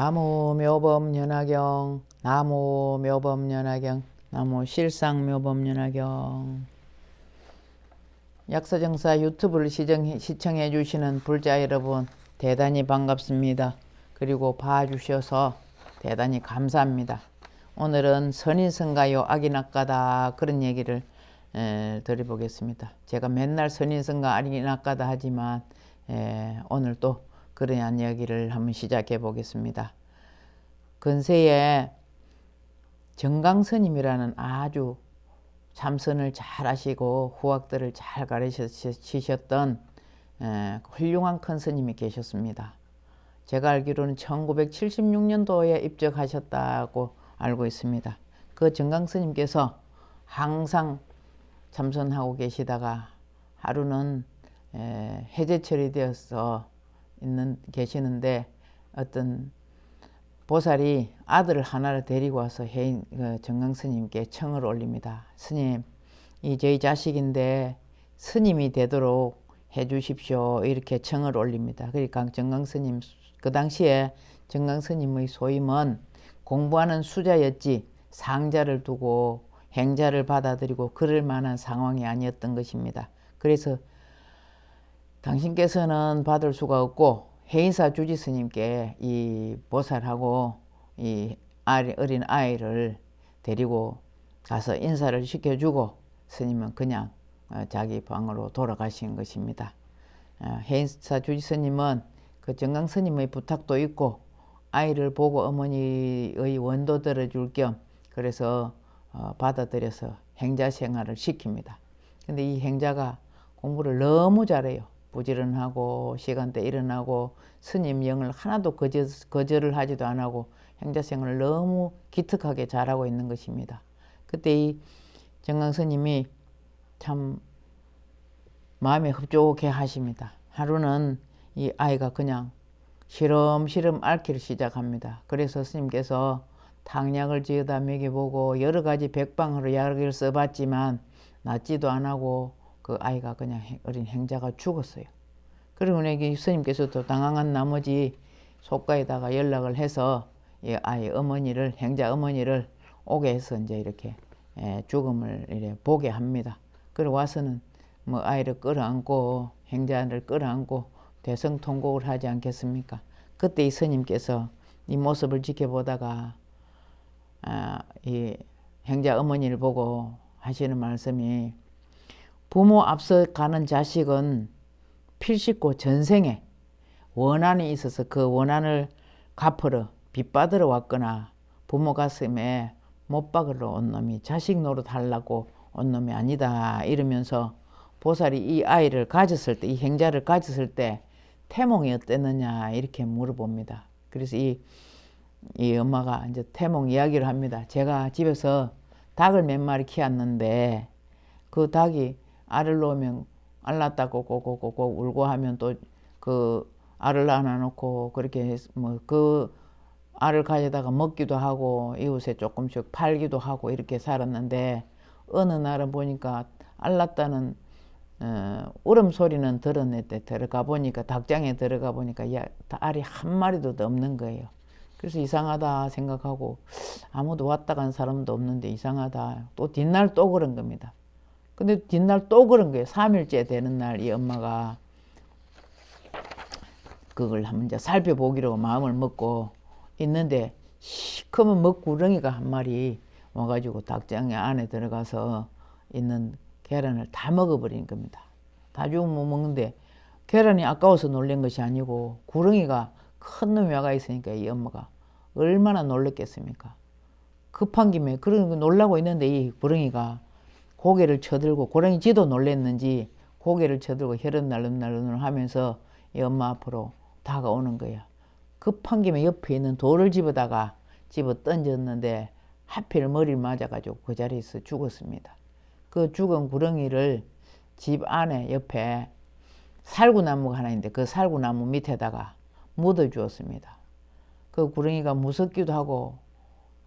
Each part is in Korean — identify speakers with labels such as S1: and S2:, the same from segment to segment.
S1: 나무 묘범 연화경 나무 묘범 연화경 나무 실상 묘범 연화경 약서정사 유튜브를 시청, 시청해 주시는 불자 여러분 대단히 반갑습니다. 그리고 봐주셔서 대단히 감사합니다. 오늘은 선인성가요 악인악가다 그런 얘기를 에, 드려보겠습니다. 제가 맨날 선인성가 악인악가다 하지만 에, 오늘 또 그러한 이야기를 한번 시작해 보겠습니다. 근세에 정강스님이라는 아주 참선을 잘 하시고 후학들을 잘 가르치셨던 에, 훌륭한 큰 스님이 계셨습니다. 제가 알기로는 1976년도에 입적하셨다고 알고 있습니다. 그 정강 스님께서 항상 참선하고 계시다가 하루는 에, 해제철이 되어서 있는 계시는데 어떤 보살이 아들을 하나를 데리고 와서 해인 그 정강 스님께 청을 올립니다. 스님, 이 저희 자식인데 스님이 되도록 해주십시오. 이렇게 청을 올립니다. 그러니까 정강 스님 그 당시에 정강 스님의 소임은 공부하는 수자였지 상자를 두고 행자를 받아들이고 그럴 만한 상황이 아니었던 것입니다. 그래서 당신께서는 받을 수가 없고 해인사 주지 스님께 이 보살하고 이 어린 아이를 데리고 가서 인사를 시켜주고 스님은 그냥 어, 자기 방으로 돌아가신 것입니다. 어, 해인사 주지 스님은 그 정강 스님의 부탁도 있고 아이를 보고 어머니의 원도 들어줄 겸 그래서 어, 받아들여서 행자 생활을 시킵니다. 근데 이 행자가 공부를 너무 잘해요. 부지런하고 시간대 일어나고 스님 영을 하나도 거절, 거절을 하지도 안 하고 행자 생활을 너무 기특하게 잘하고 있는 것입니다. 그때 이 정강 스님이 참 마음에 흡족해 하십니다. 하루는 이 아이가 그냥 시름시름 앓기를 시작합니다. 그래서 스님께서 당약을 지어다 먹여보고 여러 가지 백방으로 약을 써봤지만 낫지도 안 하고 그 아이가 그냥 어린 행자가 죽었어요. 그리고 내게 스님께서도 당황한 나머지 속가에다가 연락을 해서 이 아이 어머니를 행자 어머니를 오게 해서 이제 이렇게 죽음을 이렇게 보게 합니다. 그리고 와서는 뭐 아이를 끌어안고 행자를 끌어안고 대성통곡을 하지 않겠습니까? 그때 이 스님께서 이 모습을 지켜보다가 아, 이 행자 어머니를 보고 하시는 말씀이 부모 앞서 가는 자식은 필식고 전생에 원한이 있어서 그 원한을 갚으러 빚받으러 왔거나 부모 가슴에 못 박으러 온 놈이 자식 노릇 하려고 온 놈이 아니다 이러면서 보살이 이 아이를 가졌을 때 이 행자를 가졌을 때 태몽이 어땠느냐 이렇게 물어봅니다. 그래서 이, 이 엄마가 이제 태몽 이야기를 합니다. 제가 집에서 닭을 몇 마리 키웠는데 그 닭이 알을 놓으면 알 낳았다고 꼬꼬꼬꼬 울고 하면 또 그 알을 낳아 놓고 그렇게 뭐 그 알을 가져다가 먹기도 하고 이웃에 조금씩 팔기도 하고 이렇게 살았는데 어느 날은 보니까 알 낳았다는 어, 울음소리는 들었는데 들어가 보니까 닭장에 들어가 보니까 야, 알이 한 마리도 없는 거예요. 그래서 이상하다 생각하고 아무도 왔다 간 사람도 없는데 이상하다. 또 뒷날 또 그런 겁니다. 근데 뒷날 또 그런 거예요. 3일째 되는 날 이 엄마가 그걸 한번 이제 살펴보기로 마음을 먹고 있는데 시커먼 먹구렁이가 한 마리 와가지고 닭장에 안에 들어가서 있는 계란을 다 먹어버린 겁니다. 다 죽으면 못 먹는데 계란이 아까워서 놀란 것이 아니고 구렁이가 큰 놈이 와가 있으니까 이 엄마가 얼마나 놀랬겠습니까? 급한 김에 그런 거 놀라고 있는데 이 구렁이가 고개를 쳐들고 고랭이 지도 놀랬는지 고개를 쳐들고 혈흔 날름날름 하면서 이 엄마 앞으로 다가오는 거야. 급한 김에 옆에 있는 돌을 집어다가 집어 던졌는데 하필 머리를 맞아가지고 그 자리에서 죽었습니다. 그 죽은 구렁이를 집 안에 옆에 살구나무가 하나 있는데 그 살구나무 밑에다가 묻어 주었습니다. 그 구렁이가 무섭기도 하고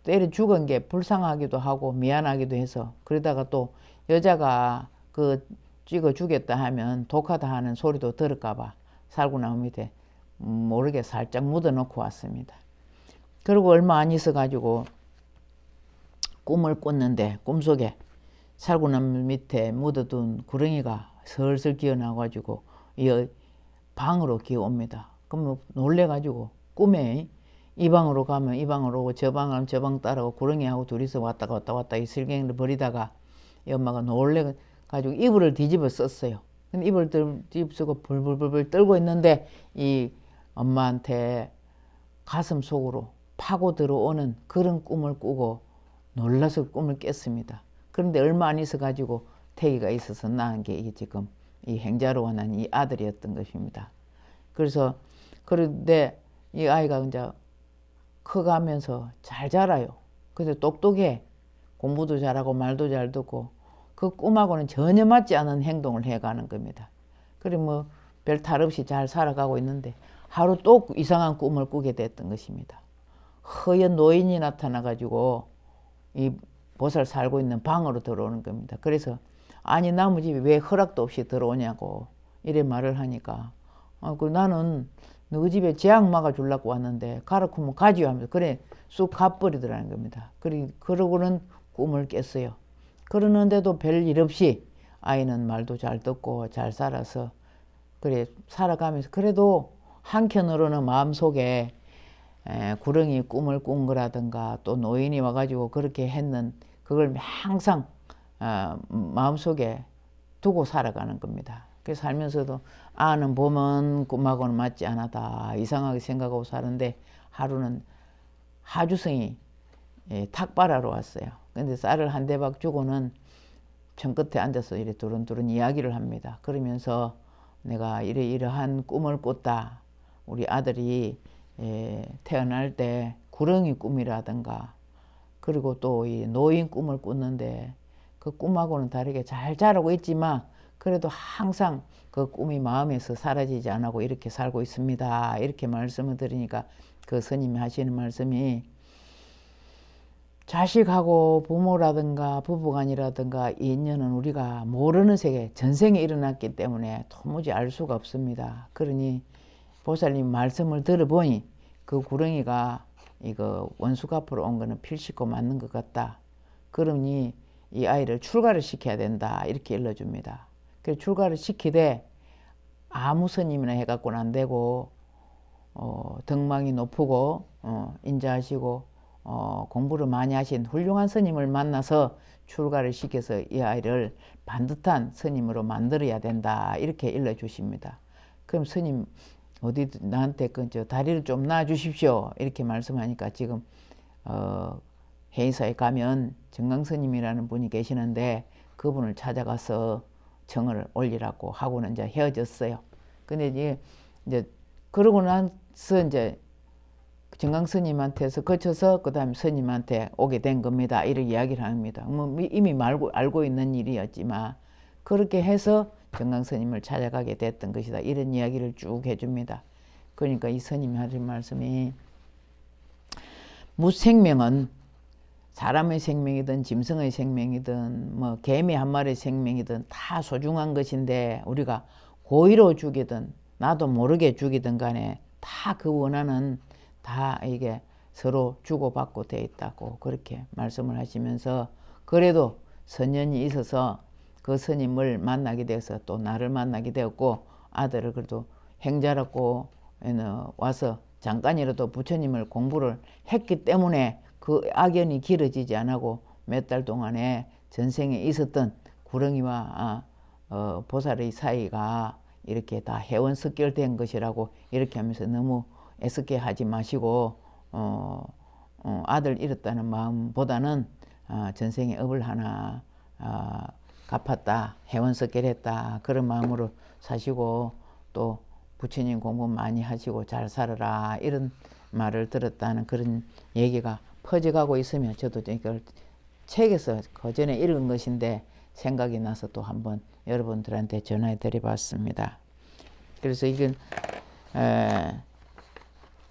S1: 때려 죽은 게 불쌍하기도 하고 미안하기도 해서 그러다가 또 여자가 그 찍어 주겠다 하면 독하다 하는 소리도 들을까봐 살구나무 밑에 모르게 살짝 묻어 놓고 왔습니다. 그리고 얼마 안 있어 가지고 꿈을 꿨는데 꿈속에 살구나무 밑에 묻어둔 구렁이가 슬슬 기어나 가지고 이 방으로 기어옵니다. 그럼 놀래 가지고 꿈에 이 방으로 가면 이 방으로 오고 저 방으로 가면 저 방 따라고 구렁이하고 둘이서 왔다 갔다 왔다 이 슬갱이를 버리다가 이 엄마가 놀래 가지고 이불을 뒤집어 썼어요. 근데 이불 뒤집어 쓰고 불불불불 떨고 있는데 이 엄마한테 가슴 속으로 파고 들어오는 그런 꿈을 꾸고 놀라서 꿈을 깼습니다. 그런데 얼마 안 있어 가지고 태기가 있어서 낳은 게 이게 지금 이 행자로 원한 이 아들이었던 것입니다. 그래서 그런데 이 아이가 이제 커가면서 잘 자라요. 근데 똑똑해. 공부도 잘하고 말도 잘 듣고 그 꿈하고는 전혀 맞지 않은 행동을 해가는 겁니다. 그래 뭐별 탈 없이 잘 살아가고 있는데 하루 또 이상한 꿈을 꾸게 됐던 것입니다. 허연 노인이 나타나 가지고 이 보살 살고 있는 방으로 들어오는 겁니다. 그래서 아니 나무 집에 왜 허락도 없이 들어오냐고 이래 말을 하니까 아, 그 나는 너희 집에 막아 주려고 왔는데 가라 크면 가지요 하면서 그래 쑥 가버리더라는 겁니다. 그리 그러고는 꿈을 깼어요. 그러는데도 별 일 없이 아이는 말도 잘 듣고 잘 살아서 그래 살아가면서 그래도 한켠으로는 마음속에 에, 구렁이 꿈을 꾼 거라든가 또 노인이 와가지고 그렇게 했는 그걸 항상 어, 마음속에 두고 살아가는 겁니다. 그래서 살면서도 아는 보면 꿈하고는 맞지 않았다 이상하게 생각하고 사는데 하루는 하주성이 예, 탁발하러 왔어요. 근데 쌀을 한 대박 주고는 천 끝에 앉아서 이래 두른두른 이야기를 합니다. 그러면서 내가 이래 이러한 꿈을 꿨다. 우리 아들이 예, 태어날 때 구렁이 꿈이라든가 그리고 또 이 노인 꿈을 꿨는데 그 꿈하고는 다르게 잘 자라고 있지만 그래도 항상 그 꿈이 마음에서 사라지지 않고 이렇게 살고 있습니다. 이렇게 말씀을 드리니까 그 스님이 하시는 말씀이 자식하고 부모라든가 부부간이라든가 이 인연은 우리가 모르는 세계 전생에 일어났기 때문에 도무지 알 수가 없습니다. 그러니 보살님 말씀을 들어보니 그 구렁이가 이거 원수갑으로 온 거는 필식고 맞는 것 같다. 그러니 이 아이를 출가를 시켜야 된다. 이렇게 일러줍니다. 그 출가를 시키되 아무 스님이나 해갖고는 안 되고 어, 덕망이 높고 어, 인자하시고 어, 공부를 많이 하신 훌륭한 스님을 만나서 출가를 시켜서 이 아이를 반듯한 스님으로 만들어야 된다 이렇게 일러주십니다. 그럼 스님 어디 나한테 그저 다리를 좀 놔 주십시오 이렇게 말씀하니까 지금 어, 회의사에 가면 정강 스님이라는 분이 계시는데 그분을 찾아가서 정을 올리라고 하고는 이제 헤어졌어요. 근데 이제, 이제 그러고 나서 이제 정강 스님한테서 거쳐서 그 다음에 스님한테 오게 된 겁니다. 이렇게 이야기를 합니다. 뭐 이미 말고 알고 있는 일이었지만 그렇게 해서 정강 스님을 찾아가게 됐던 것이다. 이런 이야기를 쭉 해줍니다. 그러니까 이 스님이 하신 말씀이 무생명은 사람의 생명이든 짐승의 생명이든 뭐 개미 한 마리의 생명이든 다 소중한 것인데 우리가 고의로 죽이든 나도 모르게 죽이든 간에 다 그 원하는 다 이게 서로 주고받고 돼 있다고 그렇게 말씀을 하시면서 그래도 선연이 있어서 그 스님을 만나게 돼서 또 나를 만나게 되었고 아들을 그래도 행자라고 와서 잠깐이라도 부처님을 공부를 했기 때문에 그 악연이 길어지지 않고 몇 달 동안에 전생에 있었던 구렁이와 아, 어, 보살의 사이가 이렇게 다 해원 습결된 것이라고 이렇게 하면서 너무 애쓰게 하지 마시고 어, 어, 아들 잃었다는 마음보다는 어, 전생에 업을 하나 어, 갚았다 해원 습결했다 그런 마음으로 사시고 또 부처님 공부 많이 하시고 잘 살아라 이런 말을 들었다는 그런 얘기가 퍼져가고 있으면 저도 이걸 책에서 그 전에 읽은 것인데 생각이 나서 또 한번 여러분들한테 전화해 드려봤습니다. 그래서 이건 에,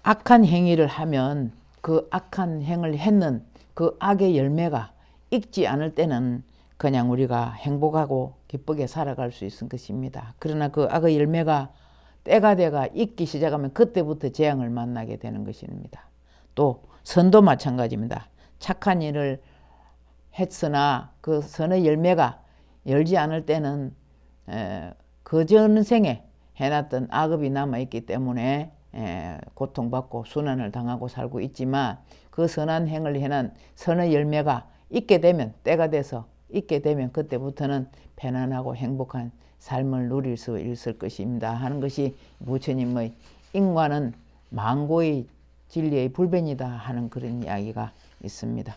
S1: 악한 행위를 하면 그 악한 행을 했는 그 악의 열매가 익지 않을 때는 그냥 우리가 행복하고 기쁘게 살아갈 수 있을 것입니다. 그러나 그 악의 열매가 때가 돼가 익기 시작하면 그때부터 재앙을 만나게 되는 것입니다. 또 선도 마찬가지입니다. 착한 일을 했으나 그 선의 열매가 열지 않을 때는 에, 그 전생에 해놨던 악업이 남아있기 때문에 에, 고통받고 순환을 당하고 살고 있지만 그 선한 행을 해난 선의 열매가 있게 되면 때가 돼서 있게 되면 그때부터는 편안하고 행복한 삶을 누릴 수 있을 것입니다 하는 것이 부처님의 인과는 망고의 진리의 불변이다 하는 그런 이야기가 있습니다.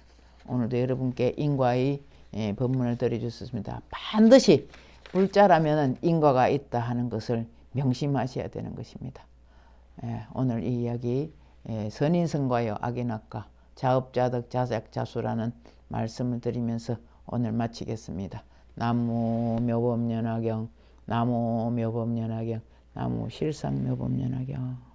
S1: 오늘도 여러분께 인과의 예, 법문을 드려주셨습니다. 반드시 불자라면 인과가 있다 하는 것을 명심하셔야 되는 것입니다. 예, 오늘 이 이야기 예, 선인성과요 악인 악과 자업자득 자작자수라는 말씀을 드리면서 오늘 마치겠습니다. 나무 묘법연화경 나무 묘법연화경 나무 실상묘법연화경